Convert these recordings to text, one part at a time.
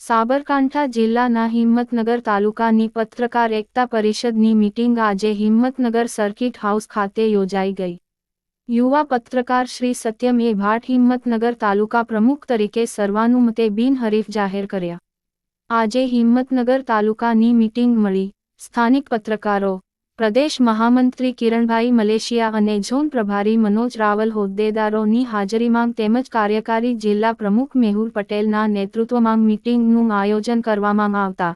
સાબરકાંઠા જિલ્લાના હિંમતનગર તાલુકાની પત્રકાર એકતા પરિષદની મીટિંગ આજે હિંમતનગર સર્કિટ હાઉસ ખાતે યોજાઈ ગઈ. યુવા પત્રકાર શ્રી સત્યમ ભાટ હિંમતનગર તાલુકા પ્રમુખ તરીકે સર્વાનુમતે બિનહરીફ જાહેર કર્યા. આજે હિંમતનગર તાલુકાની મીટિંગ મળી. સ્થાનિક પત્રકારો પ્રદેશ મહામંત્રી કિરણભાઈ મલેશિયા અને ઝોન પ્રભારી મનોજ રાવલ હોદ્દેદારોની હાજરીમાં તેમજ કાર્યકારી જિલ્લા પ્રમુખ મેહુલ પટેલના નેતૃત્વમાં મીટિંગનું આયોજન કરવામાં આવતા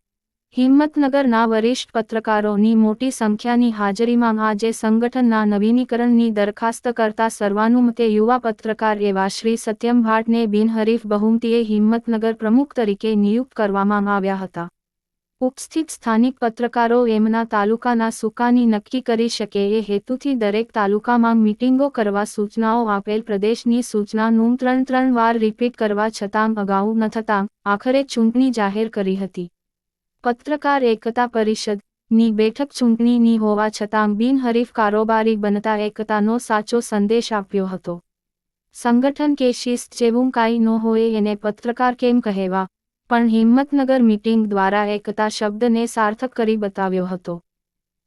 હિંમતનગરના વરિષ્ઠ પત્રકારોની મોટી સંખ્યાની હાજરીમાં આજે સંગઠનના નવીનીકરણની દરખાસ્ત કરતા સર્વાનુમતે યુવા પત્રકાર એવા શ્રી સત્યમ ભાટને બિનહરીફ બહુમતીએ હિંમતનગર પ્રમુખ તરીકે નિયુક્ત કરવામાં આવ્યા હતા. ઉપસ્થિત સ્થાનિક પત્રકારો એમના તાલુકાના સુકાની નક્કી કરી શકે એ હેતુથી દરેક તાલુકામાં મીટિંગો કરવા સૂચનાઓ આપેલ પ્રદેશની સૂચનાનું ત્રણ ત્રણ વાર રિપીટ કરવા છતાં અગાઉ ન થતાં આખરે ચૂંટણી જાહેર કરી હતી. પત્રકાર એકતા પરિષદની બેઠક ચૂંટણીની હોવા છતાં બિનહરીફ કારોબારી બનતા એકતાનો સાચો સંદેશ આપ્યો હતો. સંગઠન કે શિસ્ત જેવું કાંઈ ન હોય એને પત્રકાર કેમ કહેવા પણ હિંમતનગર મીટિંગ દ્વારા એકતા શબ્દને સાર્થક કરી બતાવ્યો હતો.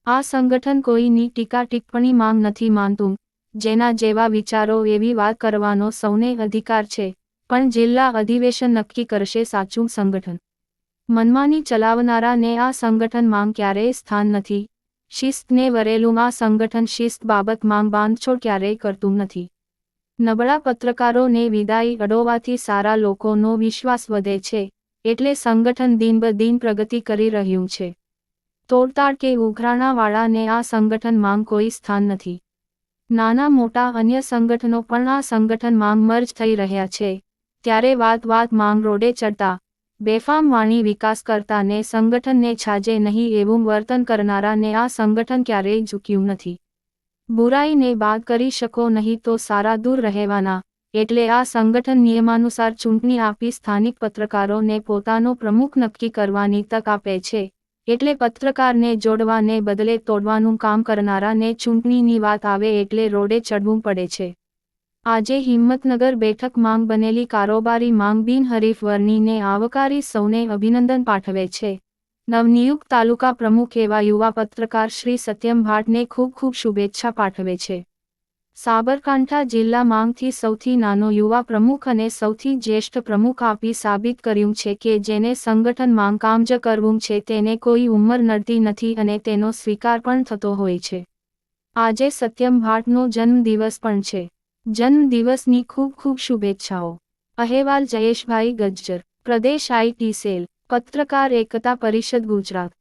આ સંગઠન કોઈની ટીકા ટિપ્પણી માંગ નથી માનતું, જેના જેવા વિચારો એવી વાત કરવાનો સૌને અધિકાર છે, પણ જિલ્લા અધિવેશન નક્કી કરશે સાચું સંગઠન. મનમાની ચલાવનારાને આ સંગઠન માંગ ક્યારેય સ્થાન નથી. શિસ્તને વરેલું આ સંગઠન શિસ્ત બાબત માંગ બાંધછોડ ક્યારેય કરતું નથી. નબળા પત્રકારોને વિદાય અડોવાથી સારા લોકોનો વિશ્વાસ વધે છે. એટલે સંગઠન દિન દિન પ્રગતિ કરી રહ્યું છે. તોડતાડ કે ઉઘરાણાવાળાને આ સંગઠન માંગ કોઈ સ્થાન નથી. નાના મોટા અન્ય સંગઠનો પણ આ સંગઠન માંગ મર્જ થઈ રહ્યા છે. ત્યારે વાત વાત માંગ રોડે ચડતા, બેફામ વાણી વિકાસ કરતાને સંગઠનને છાજે નહીં એવું વર્તન કરનારાને આ સંગઠન ક્યારેય ઝૂક્યું નથી. બુરાઈને બાદ કરી શકો નહીં તો સારા દૂર રહેવાના. એટલે આ સંગઠન નિયમાનુસાર ચૂંટણી આપી સ્થાનિક પત્રકારોને પોતાનો પ્રમુખ નક્કી કરવાની તક આપે છે. એટલે પત્રકારને જોડવાને બદલે તોડવાનું કામ કરનારાને ચૂંટણીની વાત આવે એટલે રોડે ચડવું પડે છે. આજે હિંમતનગર બેઠક માંગ બનેલી કારોબારી માંગ બિનહરીફ વર્ણીને આવકારી સૌને અભિનંદન પાઠવે છે. નવનિયુક્ત તાલુકા પ્રમુખ એવા યુવા પત્રકાર શ્રી સત્યમ ભાટને ખૂબ ખૂબ શુભેચ્છા પાઠવે છે. સાબરકાંઠા જિલ્લા માંગથી સૌથી નાનો યુવા પ્રમુખ અને સૌથી જ્યેષ્ઠ પ્રમુખ આપી સાબિત કર્યું છે કે જેને સંગઠન માંગ કામ કરવું છે તેને કોઈ ઉંમર નડતી નથી અને તેનો સ્વીકાર પણ થતો હોય છે. આજે સત્યમ ભાટનો જન્મદિવસ પણ છે. જન્મદિવસની ખૂબ ખૂબ શુભેચ્છાઓ. અહેવાલ જયેશભાઈ ગજ્જર, પ્રદેશ આઈટી સેલ, પત્રકાર એકતા પરિષદ ગુજરાત.